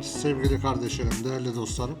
günler sevgili kardeşlerim, değerli dostlarım.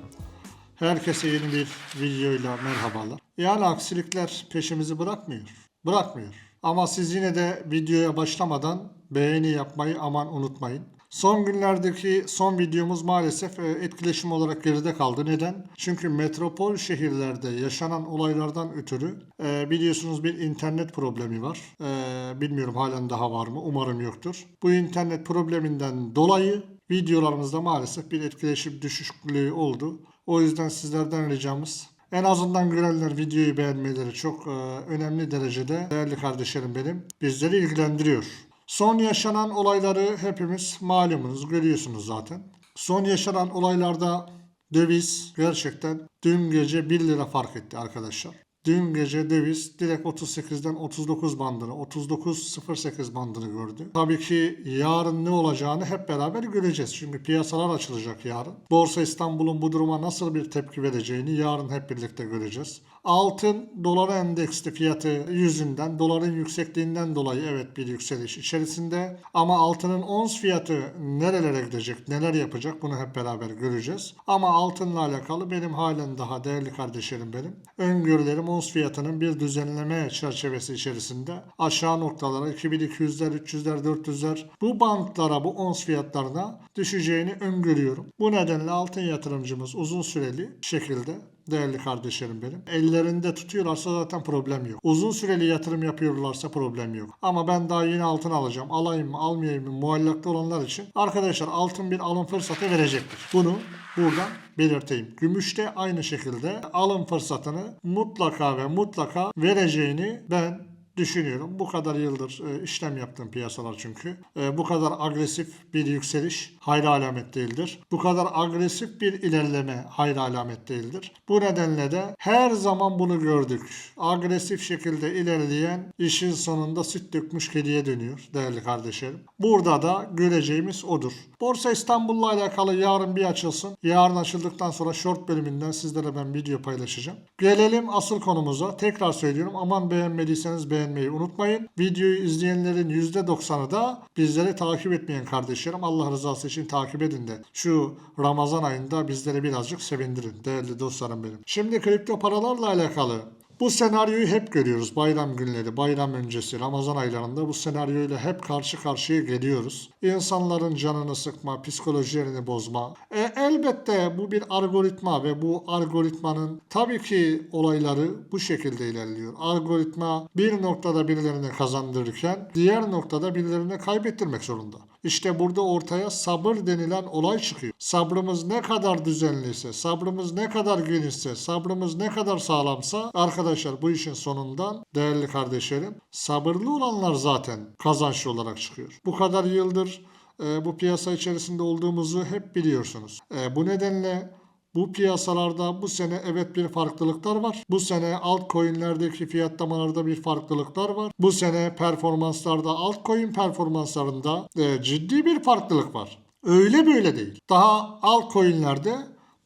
Herkese yeni bir videoyla merhabalar. Yani aksilikler peşimizi bırakmıyor. Bırakmıyor. Ama siz yine de videoya başlamadan beğeni yapmayı aman unutmayın. Son günlerdeki son videomuz maalesef e, etkileşim olarak geride kaldı. Neden? Çünkü metropol şehirlerde yaşanan olaylardan ötürü e, biliyorsunuz bir internet problemi var. E, bilmiyorum halen daha var mı? Umarım yoktur. Bu internet probleminden dolayı videolarımızda maalesef bir etkileşim düşüklüğü oldu. O yüzden sizlerden ricamız en azından görenler videoyu beğenmeleri çok e, önemli derecede değerli kardeşlerim benim bizleri ilgilendiriyor. Son yaşanan olayları hepimiz malumunuz görüyorsunuz zaten. Son yaşanan olaylarda döviz gerçekten dün gece 1 lira fark etti arkadaşlar. Dün gece döviz direkt 38'den 39 bandını, 39.08 bandını gördü. Tabii ki yarın ne olacağını hep beraber göreceğiz. Çünkü piyasalar açılacak yarın. Borsa İstanbul'un bu duruma nasıl bir tepki vereceğini yarın hep birlikte göreceğiz. Altın dolara endeksli fiyatı yüzünden, doların yüksekliğinden dolayı evet bir yükseliş içerisinde. Ama altının ons fiyatı nerelere gidecek, neler yapacak bunu hep beraber göreceğiz. Ama altınla alakalı benim halen daha değerli kardeşlerim benim. Öngörülerim ons fiyatının bir düzenleme çerçevesi içerisinde aşağı noktalara 2200'ler, 300'ler, 400'ler bu bantlara, bu ons fiyatlarına düşeceğini öngörüyorum. Bu nedenle altın yatırımcımız uzun süreli şekilde değerli kardeşlerim benim. Ellerinde tutuyorlarsa zaten problem yok. Uzun süreli yatırım yapıyorlarsa problem yok. Ama ben daha yeni altın alacağım. Alayım mı almayayım mı muallakta olanlar için arkadaşlar altın bir alım fırsatı verecektir. Bunu buradan belirteyim. Gümüşte aynı şekilde alım fırsatını mutlaka ve mutlaka vereceğini ben düşünüyorum. Bu kadar yıldır e, işlem yaptığım piyasalar çünkü. E, bu kadar agresif bir yükseliş hayra alamet değildir. Bu kadar agresif bir ilerleme hayra alamet değildir. Bu nedenle de her zaman bunu gördük. Agresif şekilde ilerleyen işin sonunda süt dökmüş kediye dönüyor değerli kardeşlerim. Burada da göreceğimiz odur. Borsa İstanbul'la alakalı yarın bir açılsın. Yarın açıldıktan sonra short bölümünden sizlere ben video paylaşacağım. Gelelim asıl konumuza. Tekrar söylüyorum aman beğenmediyseniz beğenmeyi unutmayın. Videoyu izleyenlerin %90'ı da bizleri takip etmeyen kardeşlerim. Allah rızası için takip edin de şu Ramazan ayında bizleri birazcık sevindirin değerli dostlarım benim. Şimdi kripto paralarla alakalı bu senaryoyu hep görüyoruz. Bayram günleri, bayram öncesi, Ramazan aylarında bu senaryoyla hep karşı karşıya geliyoruz. İnsanların canını sıkma, psikolojilerini bozma. E, elbette bu bir algoritma ve bu algoritmanın tabii ki olayları bu şekilde ilerliyor. Algoritma bir noktada birilerine kazandırırken diğer noktada birilerine kaybettirmek zorunda. İşte burada ortaya sabır denilen olay çıkıyor. Sabrımız ne kadar düzenliyse, sabrımız ne kadar genişse, sabrımız ne kadar sağlamsa arkadaşlar bu işin sonundan değerli kardeşlerim sabırlı olanlar zaten kazançlı olarak çıkıyor. Bu kadar yıldır e, bu piyasa içerisinde olduğumuzu hep biliyorsunuz. E, bu nedenle bu piyasalarda bu sene evet bir farklılıklar var. Bu sene altcoin'lerdeki fiyatlamalarda bir farklılıklar var. Bu sene performanslarda altcoin performanslarında e, ciddi bir farklılık var. Öyle böyle değil. Daha altcoin'lerde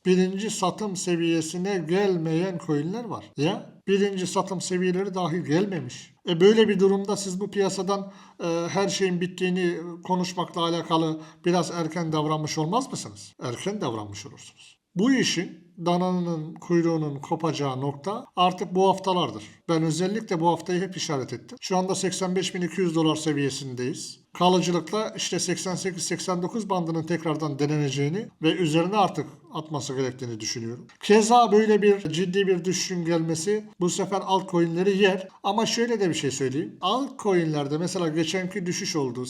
birinci satım seviyesine gelmeyen coin'ler var. Ya birinci satım seviyeleri dahi gelmemiş. E böyle bir durumda siz bu piyasadan e, her şeyin bittiğini konuşmakla alakalı biraz erken davranmış olmaz mısınız? Erken davranmış olursunuz. Bu işin dananın kuyruğunun kopacağı nokta artık bu haftalardır. Ben özellikle bu haftayı hep işaret ettim. Şu anda 85.200 dolar seviyesindeyiz. Kalıcılıkla işte 88-89 bandının tekrardan deneneceğini ve üzerine artık atması gerektiğini düşünüyorum. Keza böyle bir ciddi bir düşüşün gelmesi bu sefer altcoin'leri yer. Ama şöyle de bir şey söyleyeyim. Altcoin'lerde mesela geçenki düşüş oldu.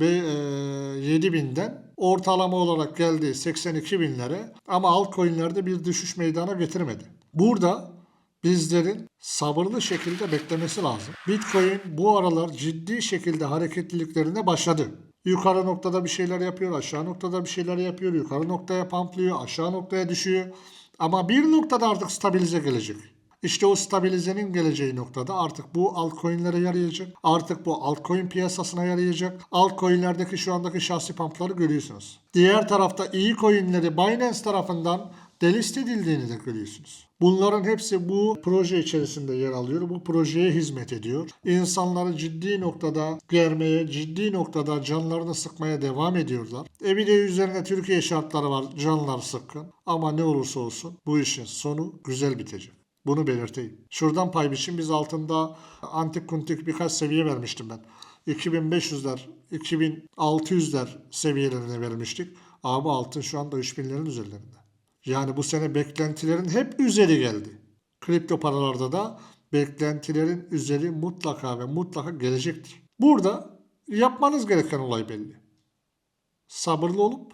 87 binden ortalama olarak geldi 82 binlere ama altcoin'lerde bir düşüş meydana getirmedi. Burada bizlerin sabırlı şekilde beklemesi lazım. Bitcoin bu aralar ciddi şekilde hareketliliklerine başladı. Yukarı noktada bir şeyler yapıyor, aşağı noktada bir şeyler yapıyor, yukarı noktaya pamplıyor, aşağı noktaya düşüyor. Ama bir noktada artık stabilize gelecek. İşte o stabilizenin geleceği noktada artık bu altcoin'lere yarayacak. Artık bu altcoin piyasasına yarayacak. Altcoin'lerdeki şu andaki şahsi pumpları görüyorsunuz. Diğer tarafta iyi coin'leri Binance tarafından delist edildiğini de görüyorsunuz. Bunların hepsi bu proje içerisinde yer alıyor. Bu projeye hizmet ediyor. İnsanları ciddi noktada germeye, ciddi noktada canlarını sıkmaya devam ediyorlar. E bir de üzerine Türkiye şartları var. Canlar sıkkın. Ama ne olursa olsun bu işin sonu güzel bitecek. Bunu belirteyim. Şuradan pay biçim biz altında antik kuntik birkaç seviye vermiştim ben. 2500'ler, 2600'ler seviyelerine vermiştik. Abi altın şu anda 3000'lerin üzerlerinde. Yani bu sene beklentilerin hep üzeri geldi. Kripto paralarda da beklentilerin üzeri mutlaka ve mutlaka gelecektir. Burada yapmanız gereken olay belli. Sabırlı olup,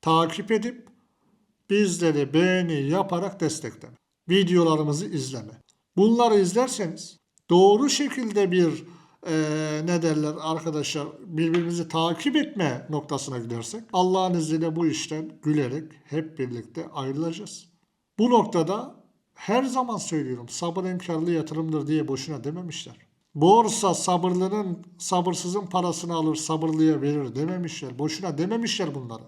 takip edip, bizleri beğeni yaparak destekleme. Videolarımızı izleme. Bunları izlerseniz doğru şekilde bir eee, ne derler arkadaşlar birbirimizi takip etme noktasına gidersek Allah'ın izniyle bu işten gülerek hep birlikte ayrılacağız. Bu noktada her zaman söylüyorum sabır enkarlı yatırımdır diye boşuna dememişler. Borsa sabırlının sabırsızın parasını alır sabırlıya verir dememişler. Boşuna dememişler bunları.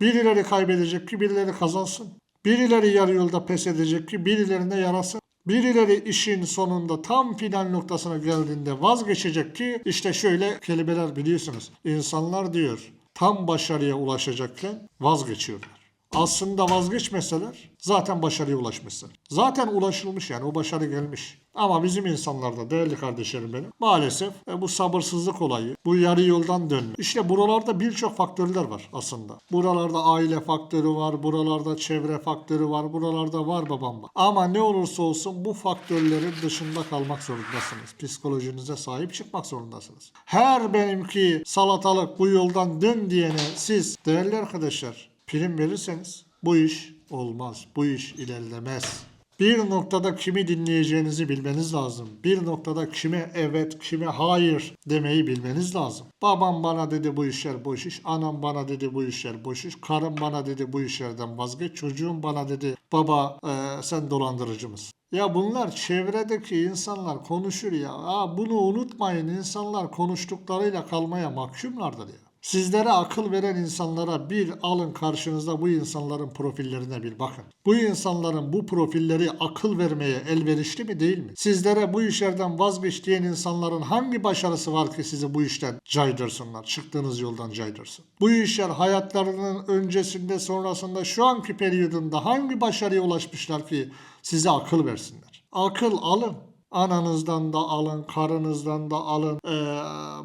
Birileri kaybedecek ki birileri kazansın. Birileri yarı yolda pes edecek ki birilerine yarasın. Birileri işin sonunda tam final noktasına geldiğinde vazgeçecek ki işte şöyle kelimeler biliyorsunuz. İnsanlar diyor tam başarıya ulaşacakken vazgeçiyorlar. Aslında vazgeçmeseler zaten başarıya ulaşmışsın. Zaten ulaşılmış yani o başarı gelmiş. Ama bizim insanlarda değerli kardeşlerim benim maalesef e, bu sabırsızlık olayı, bu yarı yoldan dönme. İşte buralarda birçok faktörler var aslında. Buralarda aile faktörü var, buralarda çevre faktörü var, buralarda var babam var. Ama ne olursa olsun bu faktörlerin dışında kalmak zorundasınız. Psikolojinize sahip çıkmak zorundasınız. Her benimki salatalık bu yoldan dön diyene siz değerli arkadaşlar prim verirseniz bu iş olmaz. Bu iş ilerlemez. Bir noktada kimi dinleyeceğinizi bilmeniz lazım. Bir noktada kime evet, kime hayır demeyi bilmeniz lazım. Babam bana dedi bu işler boş iş. Anam bana dedi bu işler boş iş. Karım bana dedi bu işlerden vazgeç. Çocuğum bana dedi baba e, sen dolandırıcı mısın? Ya bunlar çevredeki insanlar konuşur ya. Aa, bunu unutmayın. İnsanlar konuştuklarıyla kalmaya mahkumlardır ya. Sizlere akıl veren insanlara bir alın karşınızda bu insanların profillerine bir bakın. Bu insanların bu profilleri akıl vermeye elverişli mi değil mi? Sizlere bu işlerden vazgeç insanların hangi başarısı var ki sizi bu işten caydırsınlar, çıktığınız yoldan caydırsın? Bu işler hayatlarının öncesinde sonrasında şu anki periyodunda hangi başarıya ulaşmışlar ki size akıl versinler? Akıl alın. Ananızdan da alın, karınızdan da alın, eee,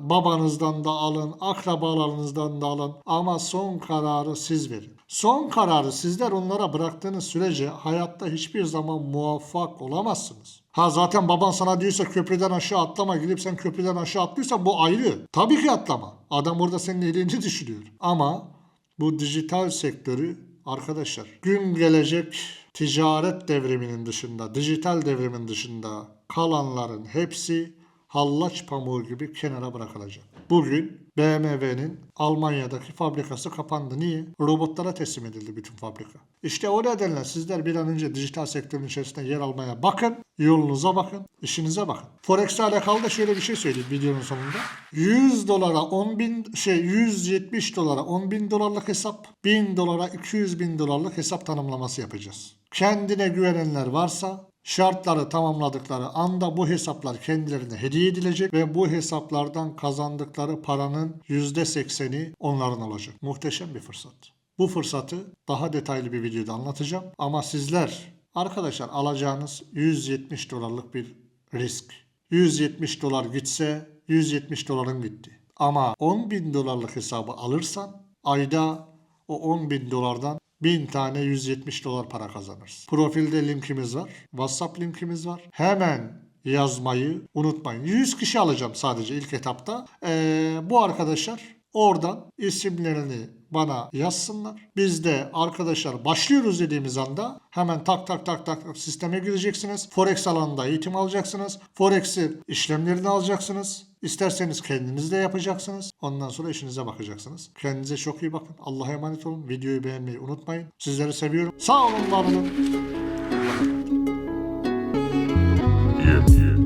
babanızdan da alın, akrabalarınızdan da alın. Ama son kararı siz verin. Son kararı sizler onlara bıraktığınız sürece hayatta hiçbir zaman muvaffak olamazsınız. Ha zaten baban sana diyorsa köprüden aşağı atlama gidip sen köprüden aşağı atlıyorsan bu ayrı. Tabii ki atlama. Adam orada senin elini düşürüyor. Ama bu dijital sektörü arkadaşlar gün gelecek ticaret devriminin dışında, dijital devrimin dışında kalanların hepsi hallaç pamuğu gibi kenara bırakılacak. Bugün BMW'nin Almanya'daki fabrikası kapandı. Niye? Robotlara teslim edildi bütün fabrika. İşte o nedenle sizler bir an önce dijital sektörün içerisinde yer almaya bakın. Yolunuza bakın. işinize bakın. Forex'le alakalı da şöyle bir şey söyleyeyim videonun sonunda. 100 dolara 10 bin şey 170 dolara 10 bin dolarlık hesap 1000 dolara 200 bin dolarlık hesap tanımlaması yapacağız. Kendine güvenenler varsa Şartları tamamladıkları anda bu hesaplar kendilerine hediye edilecek ve bu hesaplardan kazandıkları paranın %80'i onların olacak. Muhteşem bir fırsat. Bu fırsatı daha detaylı bir videoda anlatacağım. Ama sizler arkadaşlar alacağınız 170 dolarlık bir risk. 170 dolar gitse 170 doların gitti. Ama 10 bin dolarlık hesabı alırsan ayda o 10 bin dolardan 1000 tane 170 dolar para kazanırsın. Profilde linkimiz var. WhatsApp linkimiz var. Hemen yazmayı unutmayın. 100 kişi alacağım sadece ilk etapta. Ee, bu arkadaşlar oradan isimlerini bana yazsınlar. Biz de arkadaşlar başlıyoruz dediğimiz anda hemen tak tak tak tak sisteme gireceksiniz. Forex alanında eğitim alacaksınız. Forex'in işlemlerini alacaksınız. İsterseniz kendiniz de yapacaksınız. Ondan sonra işinize bakacaksınız. Kendinize çok iyi bakın. Allah'a emanet olun. Videoyu beğenmeyi unutmayın. Sizleri seviyorum. Sağ olun, var olun. Yeah, yeah.